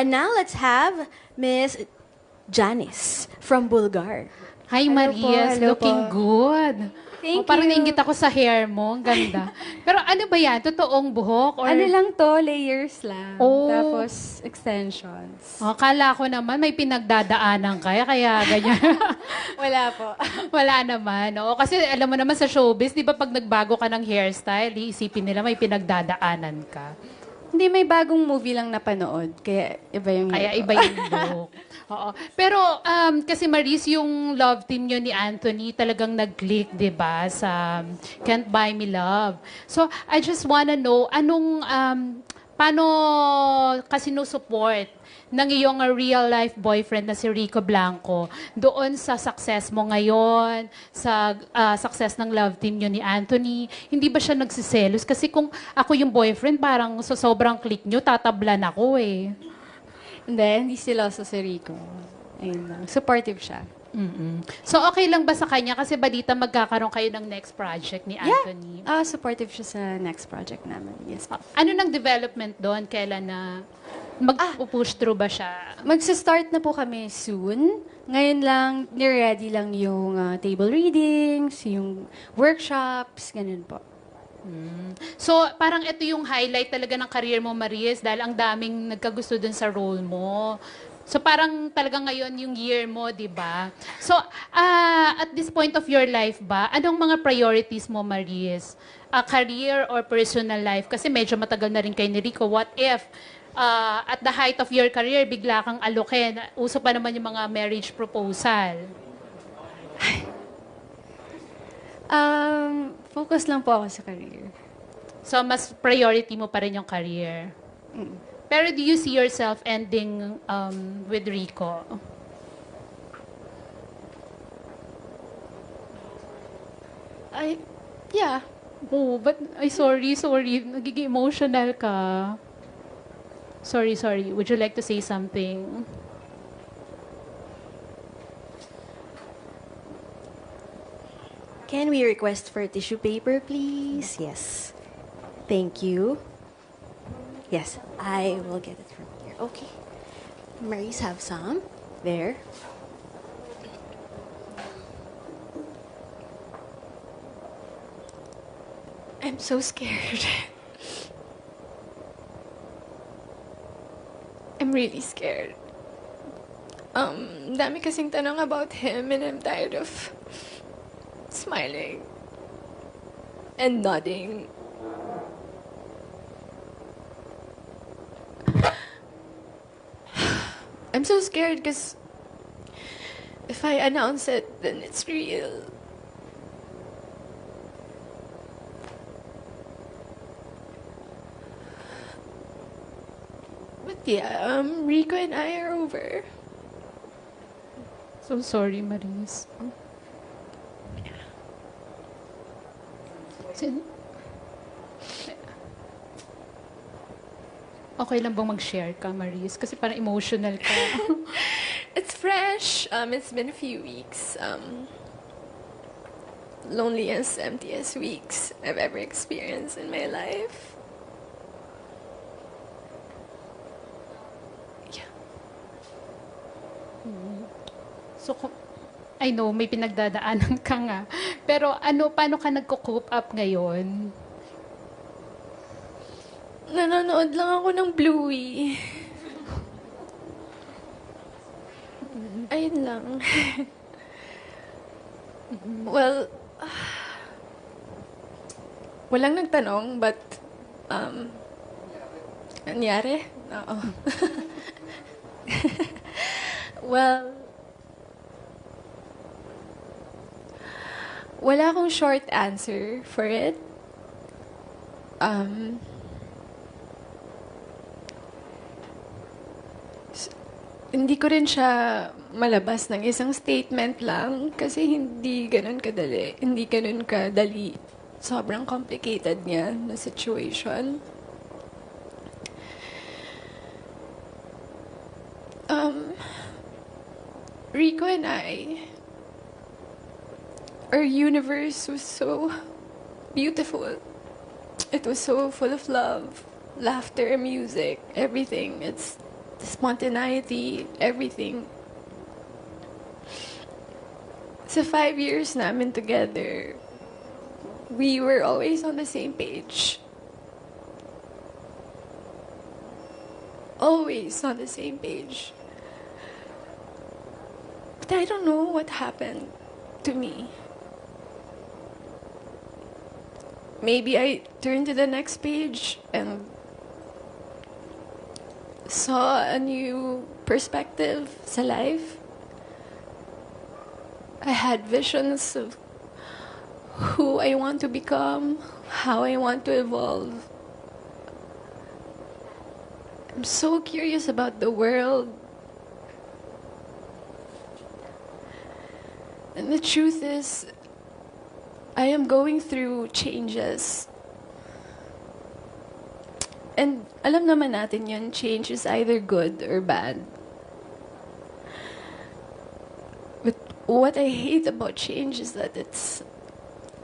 And now let's have Miss Janice from Bulgar. Hi, Hello Marias. po, hello Looking po. good. Thank Oh, parang you. nainggit ako sa hair mo. Ang ganda. Pero ano ba yan? Totoong buhok? Or... Ano lang to, layers lang. Oh. Tapos extensions. Oh, kala ko naman may pinagdadaanan kaya, kaya ganyan. Wala po. Wala naman. Oo, kasi alam mo naman sa showbiz, di ba pag nagbago ka ng hairstyle, iisipin nila may pinagdadaanan ka. Hindi, may bagong movie lang napanood. Kaya iba yung Kaya iba yung look. Oo. Pero um, kasi Maris, yung love team nyo ni Anthony talagang nag-click, di ba, sa um, Can't Buy Me Love. So, I just wanna know, anong, um, paano kasi no support ng iyong uh, real-life boyfriend na si Rico Blanco doon sa success mo ngayon, sa uh, success ng love team nyo ni Anthony? Hindi ba siya nagsiselos? Kasi kung ako yung boyfriend, parang sa sobrang click nyo, tatablan ako eh. Hindi, hindi sila sa Rico. Ayun lang. Supportive siya. mm So, okay lang ba sa kanya? Kasi balita magkakaroon kayo ng next project ni Anthony. Ah, supportive siya sa next project namin. Yes. Ano nang development doon? Kailan na mag-push through ba siya? Magsa-start na po kami soon. Ngayon lang, ni-ready lang yung ah, table readings, yung workshops, ganun po. So, parang ito yung highlight talaga ng career mo, Maries, dahil ang daming nagkagusto dun sa role mo. So, parang talaga ngayon yung year mo, di ba? So, ah, at this point of your life ba, anong mga priorities mo, Maries? Ah, career or personal life? Kasi medyo matagal na rin kay ni Rico. What if ah, at the height of your career, bigla kang alokin? Uso pa naman yung mga marriage proposal. Um, focus lang po ako sa career. So, mas priority mo pa rin yung career. Pero do you see yourself ending um, with Rico? Ay, yeah. Oh, but, ay, sorry, sorry. Nagiging emotional ka. Sorry, sorry. Would you like to say something? Can we request for tissue paper, please? Yes. Thank you. Yes, I will get it from here. Okay. Maurice, have some. There. I'm so scared. I'm really scared. Um, dami kasing tanong about him and I'm tired of smiling and nodding. I'm so scared because if I announce it, then it's real. Yeah, um, Rico and I are over. So sorry, Maris. Sin- Okay lang bang mag-share ka, Maris? Kasi parang emotional ka. It's fresh. Um, it's been a few weeks. Um, loneliest, emptiest weeks I've ever experienced in my life. So, I know, may pinagdadaanan ka nga. Pero ano, paano ka nagko-cope up ngayon? Nanonood lang ako ng Bluey. Ayun lang. well, walang nagtanong, but, um, nangyari? Oo. well, wala akong short answer for it. Um, hindi ko rin siya malabas ng isang statement lang kasi hindi ganun kadali. Hindi ganun kadali. Sobrang complicated niya na situation. Rico and I, our universe was so beautiful. It was so full of love, laughter, music, everything. It's the spontaneity, everything. Sa five years namin together, we were always on the same page. Always on the same page. But I don't know what happened to me. Maybe I turned to the next page and saw a new perspective sa life. I had visions of who I want to become, how I want to evolve. I'm so curious about the world. And the truth is, I am going through changes. And alam naman natin yun, change is either good or bad. But what I hate about change is that it's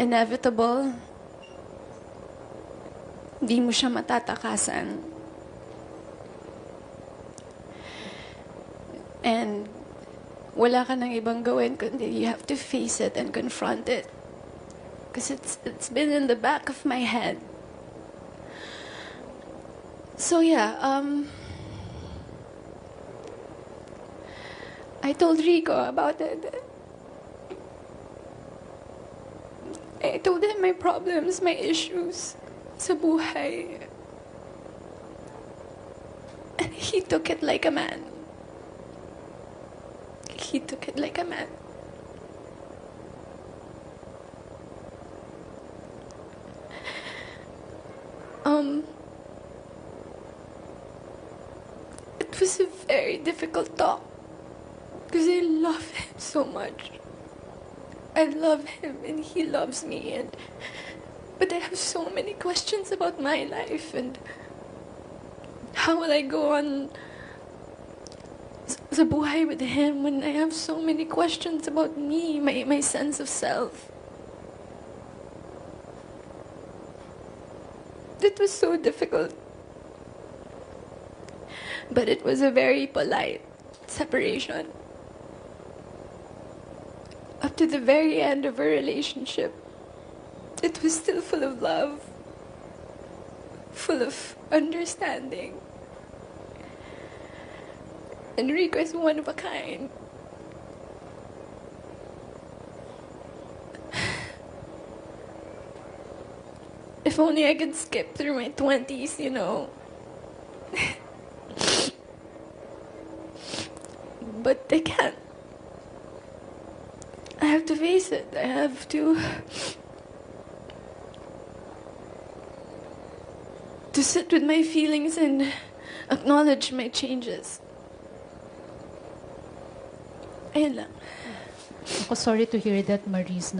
inevitable. Di mo siya matatakasan. And wala ka nang ibang gawin kundi you have to face it and confront it. Because it's, it's been in the back of my head. So yeah, um, I told Rico about it. I told him my problems, my issues sa buhay. And he took it like a man. He took it like a man. Um, it was a very difficult talk because I love him so much. I love him and he loves me and but I have so many questions about my life and how will I go on sa buhay with him when I have so many questions about me, my, my sense of self. It was so difficult. But it was a very polite separation. Up to the very end of our relationship, it was still full of love, full of understanding. Enrico is one of a kind. If only I could skip through my 20s, you know. but I can't. I have to face it. I have to. to sit with my feelings and acknowledge my changes. Ayun lang. Ako, sorry to hear that, Maris, no?